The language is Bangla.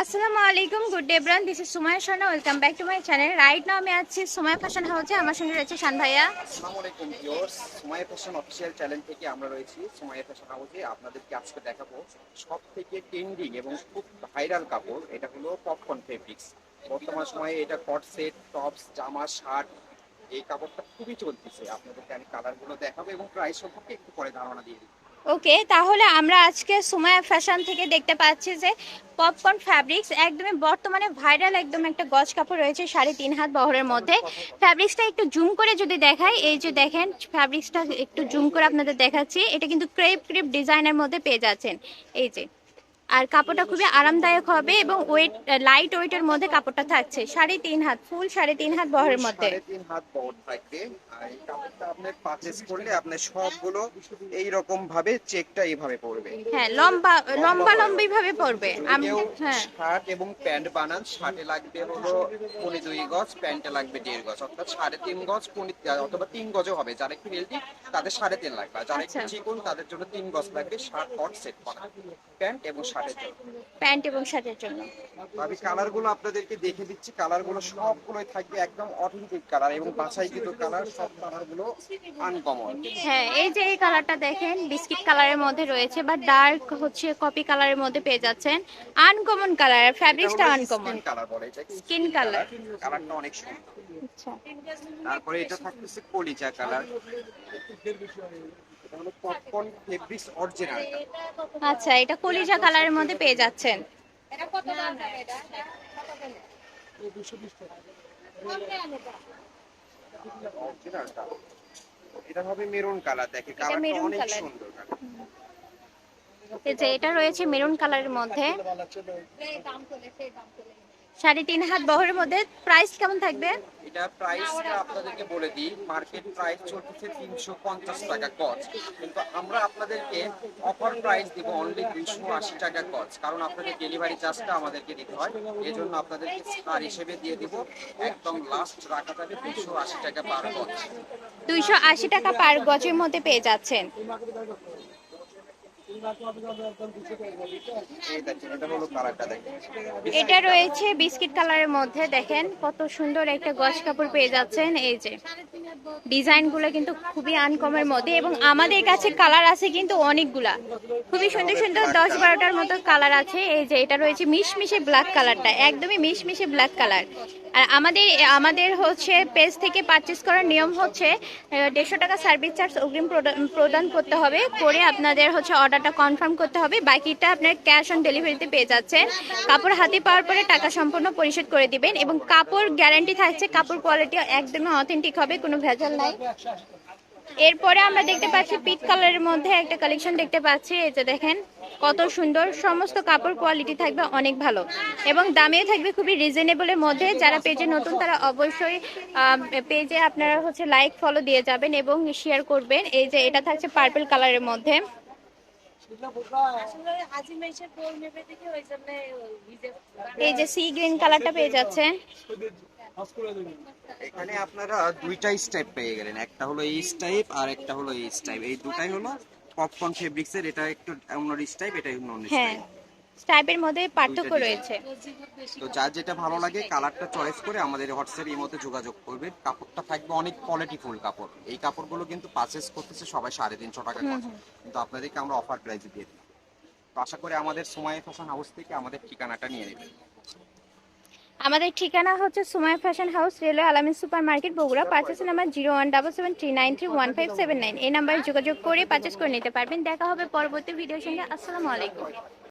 আসসালামু আলাইকুম, good day bran this is Sumaya Sharma welcome back to my channel. Right now আমি আছি সুমায়া ফ্যাশন হাউসে, আমার সঙ্গে রয়েছে শান ভাইয়া। আসসালামু আলাইকুম, viewers. Sumaiya fashion official channel থেকে আমরা রয়েছি সুমাইয়া ফ্যাশন হাউসে। আপনাদেরকে আজকে দেখাবো সব থেকে ট্রেন্ডিং এবং খুব ভাইরাল কাপড়, এটা হলো পপকর্ন ফেব্রিক্স। বর্তমান সময়ে এটা কট সেট টপস, জামা, শার্ট, এই কাপড়টা খুবই চলতেছে। আপনাদেরকে আমি কালারগুলো দেখাবো এবং প্রাইস সম্পর্কে একটু পরে ধারণা দিয়ে দিই ওকে, তাহলে আমরা আজকে সুমায়া ফ্যাশন থেকে দেখতে পাচ্ছি যে পপকর্ন ফ্যাব্রিক্স একদমই বর্তমানে ভাইরাল একদম একটা গজ কাপড় রয়েছে সাড়ে তিন হাত বহরের মধ্যে। ফ্যাব্রিক্সটা একটু জুম করে যদি দেখাই, এই যে দেখেন ফ্যাব্রিক্সটা একটু জুম করে আপনাদের দেখাচ্ছি, এটা কিন্তু ক্রেপ ক্রেপ ডিজাইনের মধ্যে পেয়ে যাচ্ছেন। এই যে আর কাপড়টা খুবই আরামদায়ক হবে এবং ওয়েট লাইট ওয়েটের মধ্যে কাপড়টা থাকছে। সাড়ে তিন হাত ফুল সাড়ে তিন হাত বহরের মধ্যে। সাড়ে তিন হাত বড় থাকবে। আর এই কাপড়টা আপনি পারচেজ করলে আপনার সবগুলো এই রকম ভাবে চেকটা এইভাবে পড়বে হ্যাঁ লম্বা লম্বা লম্বি ভাবে পড়বে আমি হ্যাঁ। শার্ট এবং প্যান্ট বানান শার্টে লাগবে হলো পনে দুই গজ প্যান্টে লাগবে দেড় গজ। অর্থাৎ সাড়ে তিন গজ পনে অথবা তিন গজও হবে। যারা একটু হেলদি তাদের সাড়ে তিন লাগবে। যারা একটু আচ্ছা। চিকন তাদের জন্য তিন গজ লাগবে শার্ট কট সেট করা। প্যান্ট এবং জন্য প্যান্ট এবং শার্টের জন্য। আমি কালারগুলো আপনাদেরকে দেখে দিচ্ছি। কালারগুলো সবগুলোই থাকবে একদম অথেন্টিক কালার এবং বাছাইকৃত কালার সব কালারগুলো আনকমন হ্যাঁ এই যে এই কালারটা দেখেন বিস্কিট কালারের মধ্যে রয়েছে বা ডার্ক হচ্ছে কপি কালারের মধ্যে পেয়ে যাচ্ছেন। আনকমন কালার ফ্যাব্রিক্সটা আনকমন কালার বলে এটা Skin color। কালারটা অনেক সুন্দর। আচ্ছা। তারপরে এটা থাকতেছে কলিজা কালার। আচ্ছা এটা কলিজা কালারের মধ্যে পেয়ে যাচ্ছেন। এটা এটা রয়েছে মেরুন কালারের মধ্যে। সাড়ে তিন হাত বহরের মধ্যে প্রাইস কেমন থাকবে? এটা প্রাইসটা আপনাদেরকে বলে দিই মার্কেট প্রাইস চলতেছে তিনশো পঞ্চাশ টাকা গজ। কিন্তু আমরা আপনাদেরকে অফার প্রাইস দিব অনলি দুইশো আশি টাকা গজ কারণ আপনাদের ডেলিভারি চার্জটা আমাদেরকে দিতে হয়। এজন্য আপনাদেরকে ছাড় হিসেবে দিয়ে দিব একদম লাস্ট রাখা যাবে দুইশো আশি টাকা পার গজ। দুইশো আশি টাকা পার গজের মধ্যে পেয়ে যাচ্ছেন। এই এটা রয়েছে বিস্কিট কালারের মধ্যে, দেখেন কত সুন্দর একটা গজ কাপড় পেয়ে যাচ্ছেন, এই যে। ডিজাইনগুলো কিন্তু খুবই আনকমের মধ্যে এবং আমাদের কাছে কালার আছে কিন্তু অনেকগুলা। খুবই সুন্দর সুন্দর দশ বারোটার মতো কালার আছে। এই যে এটা রয়েছে মিশমিশে ব্ল্যাক কালারটা, একদমই মিশমিশে ব্ল্যাক কালার। আর আমাদের আমাদের হচ্ছে পেজ থেকে পারচেস করার নিয়ম হচ্ছে দেড়শো টাকা সার্ভিস চার্জ অগ্রিম প্রদান- করতে হবে। করে আপনাদের হচ্ছে অর্ডারটা কনফার্ম করতে হবে। বাকিটা আপনার ক্যাশ অন ডেলিভারিতে পেয়ে যাচ্ছেন। কাপড় হাতে পাওয়ার পরে টাকা সম্পূর্ণ পরিশোধ করে দিবেন এবং কাপড় গ্যারান্টি থাকছে, কাপড় কোয়ালিটি একদমই অথেন্টিক হবে, কোনো ভেজাল নাই। এরপরে আমরা দেখতে পাচ্ছি পিট কালারের মধ্যে একটা কালেকশন দেখতে পাচ্ছি, এই যে দেখেন, কত সুন্দর, সমস্ত কাপড় কোয়ালিটি থাকবে অনেক ভালো এবং দামেও থাকবে খুবই রিজনেবলের মধ্যে। যারা পেজে নতুন, তারা অবশ্যই পেজে আপনারা হচ্ছে লাইক ফলো দিয়ে যাবেন এবং শেয়ার করবেন। এই যে এটা থাকছে পার্পল কালারের মধ্যে। এই যে সি গ্রিন কালারটা পেয়ে যাচ্ছে। এখানে আপনারা দুইটা স্টাইপ পেয়ে গেলেন। একটা হলো এই স্টাইপ আর একটা হলো এই স্টাইপ এই দুটাই হলো পপকর্ন ফেব্রিক্স এর এটা একটু অন্য স্টাইপ এটা অন্য হ্যাঁ। স্টাইপ স্টাইপের মধ্যে পার্থক্য রয়েছে। তো যার যেটা ভালো লাগে কালারটা চয়েস করে আমাদের হোয়াটসঅ্যাপ এই মধ্যে যোগাযোগ করবে। কাপড়টা থাকবে অনেক কোয়ালিটি ফুল কাপড়। এই কাপড়গুলো কিন্তু পারচেস করতেছে সবাই সাড়ে তিনশো টাকা করে। কিন্তু আপনাদেরকে আমরা অফার প্রাইসে দিয়ে দিই। তো আশা করি আমাদের সময় ফ্যাশন হাউস থেকে আমাদের ঠিকানাটা নিয়ে নেবেন। আমাদের ঠিকানা হচ্ছে Sumai fashion house railway Alamin super market Bogura purchase number zero one double seven three nine three one five seven nine এই নাম্বারে যোগাযোগ করে পার্চেস করে নিতে পারবেন। দেখা হবে পরবর্তী ভিডিওর সঙ্গে। আসসালামু আলাইকুম।